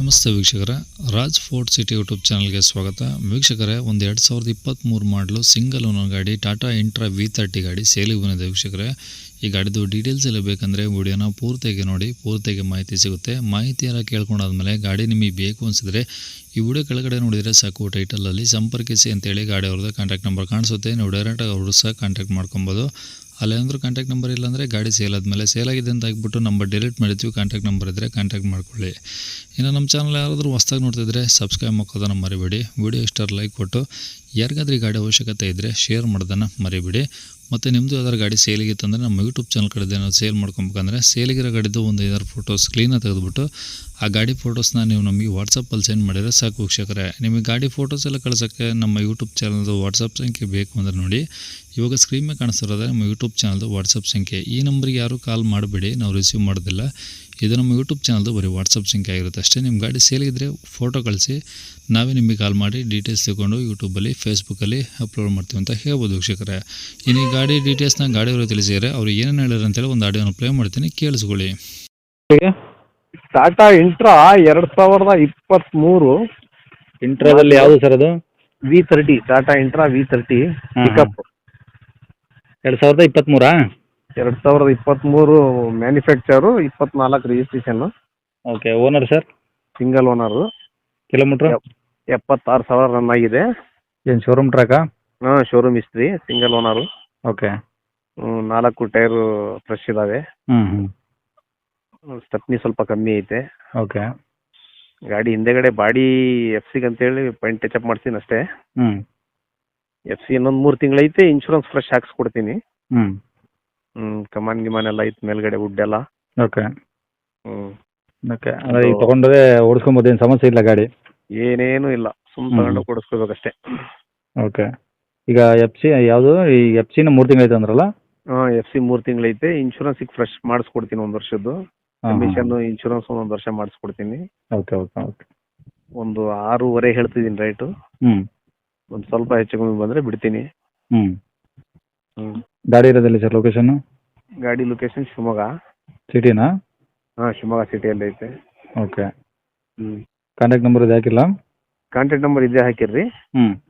ನಮಸ್ತೆ ವೀಕ್ಷಕರೇ. Raj fort city YouTube ಚಾನಲ್ಗೆ ಸ್ವಾಗತ. ವೀಕ್ಷಕರೇ, ಒಂದು ಎರಡು ಸಾವಿರದ ಇಪ್ಪತ್ತ್ಮೂರು ಮಾಡಲು ಸಿಂಗಲ್ ಓನರ್ ಗಾಡಿ, ಟಾಟಾ ಇಂಟ್ರಾ ವಿ ತರ್ಟಿ ಗಾಡಿ ಸೇಲಿಗೆ ಬಂದಿದೆ ವೀಕ್ಷಕರೇ. ಈ ಗಾಡಿದು ಡೀಟೇಲ್ಸ್ ಎಲ್ಲ ಬೇಕಂದರೆ ವಿಡಿಯೋನ ಪೂರ್ತಿಯಾಗಿ ನೋಡಿ, ಪೂರ್ತಿಯಾಗಿ ಮಾಹಿತಿ ಸಿಗುತ್ತೆ. ಮಾಹಿತಿ ಎಲ್ಲ ಕೇಳ್ಕೊಂಡಾದ್ಮೇಲೆ ಗಾಡಿ ನಿಮಗೆ ಬೇಕು ಅನಿಸಿದ್ರೆ ಈ ವಿಡಿಯೋ ಕೆಳಗಡೆ ನೋಡಿದರೆ ಸಾಕು ಟೈಟಲಲ್ಲಿ ಸಂಪರ್ಕಿಸಿ ಅಂತೇಳಿ ಗಾಡಿ ಅವ್ರದ್ದು ಕಾಂಟ್ಯಾಕ್ಟ್ ನಂಬರ್ ಕಾಣಿಸುತ್ತೆ. ನೀವು ಡೈರೆಕ್ಟಾಗಿ ಅವರು ಸಹ ಕಾಂಟ್ಯಾಕ್ಟ್ ಮಾಡ್ಕೊಬೋದು. ಅಲ್ಲೇನಾದ್ರೂ ಕಾಂಟ್ಯಾಕ್ಟ್ ನಂಬರ್ ಇಲ್ಲಾಂದರೆ ಗಾಡಿ ಸೇಲ್ ಆದಮೇಲೆ ಸೇಲ್ ಆಗಿದೆ ಅಂತ ಹಾಕ್ಬಿಟ್ಟು ನಂಬರ್ ಡಿಲೀಟ್ ಮಾಡಿರ್ತೀವಿ ಕಾಂಟ್ಯಾಕ್ಟ್ ನಂಬರ್ ಇದ್ದರೆ ಕಾಂಟ್ಯಾಕ್ಟ್ ಮಾಡ್ಕೊಳ್ಳಿ. ಇನ್ನು ನಮ್ಮ ಚಾನಲ್ ಯಾರಾದರೂ ಹೊಸ್ದಾಗಿ ನೋಡ್ತಿದ್ರೆ ಸಬ್ಸ್ಕ್ರೈಬ್ ಹಾಕೋದನ್ನು ಮರಿಬೇಡಿ. ವಿಡಿಯೋ ಇಷ್ಟರ ಲೈಕ್ ಕೊಟ್ಟು ಯಾರಿಗಾದ್ರೂ ಗಾಡಿ ಅವಶ್ಯಕತೆ ಇದ್ದರೆ ಶೇರ್ ಮಾಡೋದನ್ನು ಮರಿಬೇಡಿ. ಮತ್ತು ನಿಮ್ಮದು ಯಾವ್ದಾದ್ರು ಗಾಡಿ ಸೇಲಿಗೆ ಇತ್ತಂದರೆ ನಮ್ಮ ಯೂಟ್ಯೂಬ್ ಚಾನಲ್ ಕಡೆ ನಾವು ಸೇಲ್ ಮಾಡ್ಕೊಬೇಕಂದ್ರೆ ಸೇಲಿಗಿರೋ ಗಾಡಿದು ಒಂದು ಐದಾರು ಫೋಟೋಸ್ ಕ್ಲೀನಾಗಿ ತೆಗೆದುಬಿಟ್ಟು ಆ ಗಾಡಿ ಫೋಟೋಸ್ನ ನೀವು ನಮಗೆ ವಾಟ್ಸಪ್ಪಲ್ಲಿ ಸೆಂಡ್ ಮಾಡಿದರೆ ಸಾಕು ವೀಕ್ಷಕರೇ. ನಿಮಗೆ ಗಾಡಿ ಫೋಟೋಸ್ ಎಲ್ಲ ಕಳ್ಸೋಕ್ಕೆ ನಮ್ಮ ಯೂಟ್ಯೂಬ್ ಚಾನಲ್ದು ವಾಟ್ಸಪ್ ಸಂಖ್ಯೆ ಬೇಕು ಅಂದರೆ ನೋಡಿ, ಇವಾಗ ಸ್ಕ್ರೀನ್ ಮೇಲೆ ಕಾಣಿಸ್ತಿರೋದ್ರೆ ನಮ್ಮ ಯೂಟ್ಯೂಬ್ ಚಾನಲ್ದು ವಾಟ್ಸಪ್ ಸಂಖ್ಯೆ. ಈ ನಂಬರ್ಗೆ ಯಾರೂ ಕಾಲ್ ಮಾಡಬೇಡಿ, ನಾವು ರಿಸೀವ್ ಮಾಡೋದಿಲ್ಲ. ಇದು ನಮ್ಮ ಯೂಟ್ಯೂಬ್ ಚಾನಲ್ದು ಬರೀ ವಾಟ್ಸಪ್ ಸಿಂಕ್ ಆಗಿರುತ್ತೆ ಅಷ್ಟೇ. ನಿಮ್ಮ ಗಾಡಿ ಸೇಲಿಗಿದ್ರೆ ಫೋಟೋ ಕಳಿಸಿ ನಾವೇ ನಿಮಗೆ ಕಾಲ್ ಮಾಡಿ ಡೀಟೇಲ್ಸ್ ತಗೊಂಡು ಯೂಟ್ಯೂಬಲ್ಲಿ ಫೇಸ್ಬುಕ್ಕಲ್ಲಿ ಅಪ್ಲೋಡ್ ಮಾಡ್ತೀವಿ ಅಂತ ಹೇಳ್ಬೋದು ವೀಕ್ಷಕರೇ. ಇನ್ನು ಈ ಗಾಡಿ ಡೀಟೇಲ್ಸ್ನ ಗಾಡಿಯವರು ತಿಳಿಸಿದರೆ ಅವ್ರು ಏನೇನು ಹೇಳಿದ್ರು ಅಂತೇಳಿ ಒಂದು ಆಡಿಯೋನ ಪ್ಲೇ ಮಾಡ್ತೀನಿ ಕೇಳಿಸ್ಕೊಳ್ಳಿ. ಟಾಟಾ ಇಂಟ್ರಾ ಎರಡು ಸಾವಿರದ ಇಪ್ಪತ್ತ್ಮೂರು ಇಂಟ್ರಾದಲ್ಲಿ ಯಾವುದು ಸರ್ ಅದು? V thirty Tata intra V thirty ಎರಡ್ ಪಿಕಪ್ ಎರಡು ಸಾವಿರದ ಇಪ್ಪತ್ತ್ಮೂರಾ ಎರಡು ಸಾವಿರದ ಇಪ್ಪತ್ತ್ಮೂರು ಮ್ಯಾನುಫ್ಯಾಕ್ಚರು ಇಪ್ಪತ್ನಾಲ್ಕು registration okay owner sir single owner kilometre ಎಪ್ಪತ್ತಾರು ಸಾವಿರ ರನ್ ಆಗಿದೆ. ಏನು ಶೋರೂಮ್ ಟ್ರ್ಯಾಕಾ ಹಾಂ ಶೋರೂಮ್ ಇಸ್ತ್ರಿ ಸಿಂಗಲ್ ಓನರು ಓಕೆ ನಾಲ್ಕು ಟೈರು ಫ್ರೆಶ್ ಇದ್ದಾವೆ ಹ್ಞೂ ಹ್ಞೂ ಸ್ಟೆಪ್ನಿ ಸ್ವಲ್ಪ ಕಮ್ಮಿ ಐತೆ. ಓಕೆ ಗಾಡಿ ಹಿಂದೆಗಡೆ ಬಾಡಿ ಎಫ್ ಸಿಗೆ ಅಂತೇಳಿ ಪೈಂಟ್ ಟಚಪ್ ಮಾಡ್ತೀನಿ ಅಷ್ಟೇ. ಹ್ಞೂ ಎಫ್ ಸಿ ಇನ್ನೊಂದು ಮೂರು ತಿಂಗಳೈತೆ ಇನ್ಶೂರೆನ್ಸ್ ಫ್ರೆಶ್ ಹಾಕ್ಸ್ಕೊಡ್ತೀನಿ. ಹ್ಞೂ ಹ್ಞೂ ಕಮಾನ್ ಗಿಮಾನ್ ಎಲ್ಲ ಇತ್ತು ಮೇಲ್ಗಡೆ ವುಡ್ ಎಲ್ಲ. ಓಕೆ ಹ್ಮ್. ಓಕೆ ಅಂದ್ರೆ ಈಗ ತಗೊಂಡ್ರೆ ಓಡಿಸ್ಕೊಬೋದು ಏನು ಸಮಸ್ಯೆ ಇಲ್ಲ ಗಾಡಿ? ಏನೇನು ಇಲ್ಲ. ಸುಮ್ ಹ್ಮ್. ತಗೊಂಡು ಕೊಡಿಸ್ಕೋಬೇಕಷ್ಟೇ ಓಕೆ ಈಗ ಎಫ್ ಸಿ ಯಾವುದು? ಈ ಎಫ್ ಸಿನ ಮೂರು ತಿಂಗಳು ಐತೆ ಅಂದ್ರಲ್ಲ? ಹಾಂ ಎಫ್ ಸಿ ಮೂರು ತಿಂಗಳೈತೆ ಇನ್ಶೂರೆನ್ಸ್ ಈಗ ಫ್ರೆಶ್ ಮಾಡಿಸ್ಕೊಡ್ತೀನಿ ಒಂದು ವರ್ಷದ್ದು. ಕಮಿಷನ್ ಇನ್ಶೂರೆನ್ಸ್ ಒಂದು ವರ್ಷ ಮಾಡಿಸ್ಕೊಡ್ತೀನಿ. ಓಕೆ ಓಕೆ ಓಕೆ ಒಂದು ಆರೂವರೆ ಹೇಳ್ತಿದ್ದೀನಿ ರೈಟು ಹ್ಞೂ ಒಂದು ಸ್ವಲ್ಪ ಹೆಚ್ಚು ಕಮ್ಮಿ ಬಂದರೆ ಬಿಡ್ತೀನಿ. ಹ್ಞೂ ಹ್ಞೂ ಗಾಡಿ ಇರೋದಿಲ್ಲ ಸರ್ ಲೊಕೇಶನ್ ಗಾಡಿ ಲೊಕೇಶನ್ ಶಿವಮೊಗ್ಗ. ಸಿಟಿನಾ ಹಾಂ ಶಿವಮೊಗ್ಗ ಸಿಟಿಯಲ್ಲಿ ಐತೆ. ಓಕೆ ಹ್ಞೂ ಕಾಂಟ್ಯಾಕ್ಟ್ ನಂಬರ್ ಇದು ಹಾಕಿಲ್ಲ? ಕಾಂಟ್ಯಾಕ್ಟ್ ನಂಬರ್ ಇದೇ ಹಾಕಿರ್ರಿ. ಹ್ಞೂ